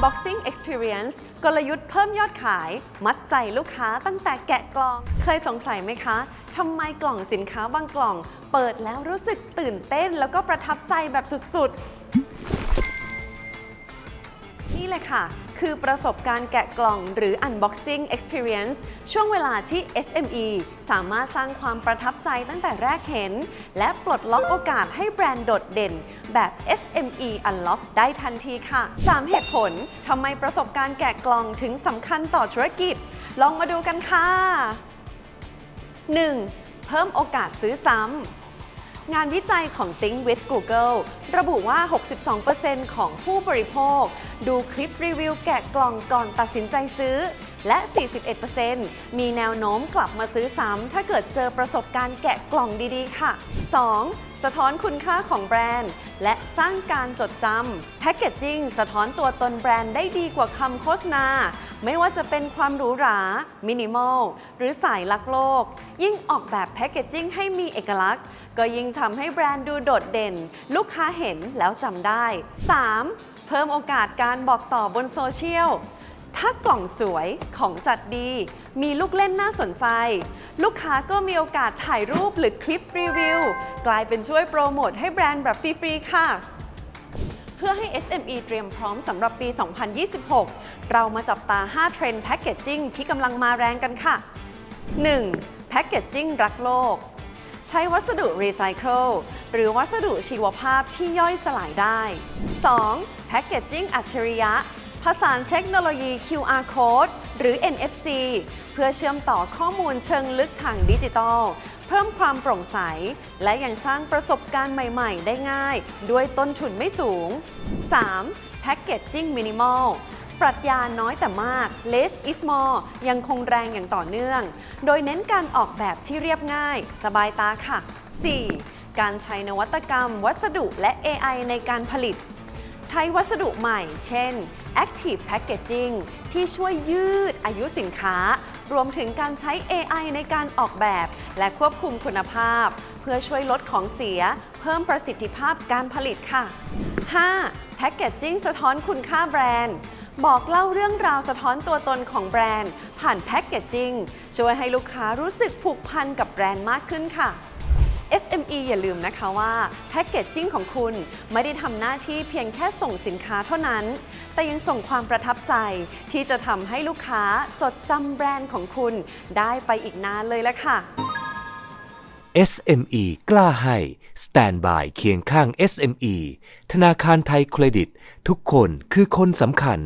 Unboxing Experience กลยุทธ์เพิ่มยอดขาย มัดใจลูกค้าตั้งแต่แกะกล่อง เคยสงสัยไหมคะทำไมกล่องสินค้าบางกล่อง เปิดแล้วรู้สึกตื่นเต้นแล้วก็ประทับใจแบบสุดๆ เลยค่ะ คือประสบการณ์แกะกล่องหรือ Unboxing Experience ช่วงเวลาที่ SME สามารถสร้างความประทับใจตั้งแต่แรกเห็น และปลดล็อกโอกาสให้แบรนด์โดดเด่น แบบ SME Unlock ได้ทันทีค่ะ 3 เหตุผลทำไมประสบการณ์แกะกล่องถึงสำคัญต่อธุรกิจ ลองมาดูกันค่ะ 1. เพิ่มโอกาสซื้อซ้ำ งานวิจัยของ Think with Google ระบุว่า 62%ของผู้บริโภค ดูคลิปรีวิวแกะกล่องก่อนตัดสินใจซื้อ และ 41%มีแนวโน้มกลับมาซื้อซ้ำถ้าเกิดเจอประสบการณ์แกะกล่องดีๆ ค่ะ 2. สะท้อนคุณค่าของแบรนด์ และสร้างการจดจำแพคเกจจิ้งสะท้อนตัวตนแบรนด์ได้ดีกว่าคำโฆษณา ไม่ว่าจะเป็นความหรูหรา มินิมอล หรือสายลักโลก ยิ่งออกแบบแพคเกจจิ้งให้มีเอกลักษณ์ ก็ยิ่งทำให้แบรนด์ดูโดดเด่น ลูกค้าเห็นแล้วจำได้ 3. เพิ่มโอกาสการบอกต่อบนโซเชียลถ้ากล่องสวยของจัดดี มีลูกเล่นน่าสนใจ ลูกค้าก็มีโอกาสถ่ายรูปหรือคลิปรีวิว กลายเป็นช่วยโปรโมทให้แบรนด์แบบฟรีๆค่ะ เพื่อให้ SME เตรียมพร้อมสำหรับปี 2026 เรามาจับตา 5 เทรนด์แพคเกจจิ้งที่กำลังมาแรงกันค่ะ 1. แพคเกจจิ้งรักโลก ใช้วัสดุรีไซเคิลหรือวัสดุชีวภาพที่ย่อยสลายได้ 2. แพคเกจจิ้งอัจฉริยะ ผสานเทคโนโลยี QR code หรือ NFC เพื่อเชื่อมต่อข้อมูลเชิงลึกทางดิจิทัล เพิ่มความโปร่งใส และยังสร้างประสบการณ์ใหม่ ๆ ได้ง่าย ด้วยต้นทุนไม่สูง 3. แพคเกจจิ้งมินิมอล ปรัชญาน้อยแต่มาก less is more ยังคงแรงอย่างต่อเนื่อง โดยเน้นการออกแบบที่เรียบง่าย สบายตาค่ะ 4. การใช้นวัตกรรม วัสดุและ AI ในการผลิต ใช้วัสดุใหม่ เช่น Active Packaging ที่ช่วยยืดอายุสินค้า รวมถึงการใช้ AI ในการออกแบบ และควบคุมคุณภาพ เพื่อช่วยลดของเสีย เพิ่มประสิทธิภาพการผลิตค่ะ 5. Packaging สะท้อนคุณค่าแบรนด์ บอกเล่าเรื่องราวสะท้อนตัวตนของแบรนด์ ผ่านแพ็กเกจจิ้งช่วยให้ลูกค้ารู้สึกผูกพันกับแบรนด์มากขึ้นค่ะ SME อย่าลืมนะคะว่าแพ็กเกจจิ้งของคุณไม่ได้ทำหน้าที่เพียงแค่ส่งสินค้าเท่านั้น แต่ยังส่งความประทับใจ ที่จะทำให้ลูกค้าจดจำแบรนด์ของคุณได้ไปอีกนานเลยละค่ะ SME กล้าให้ Stand by เคียงข้าง SME ธนาคารไทยเครดิต ทุกคนคือคนสำคัญ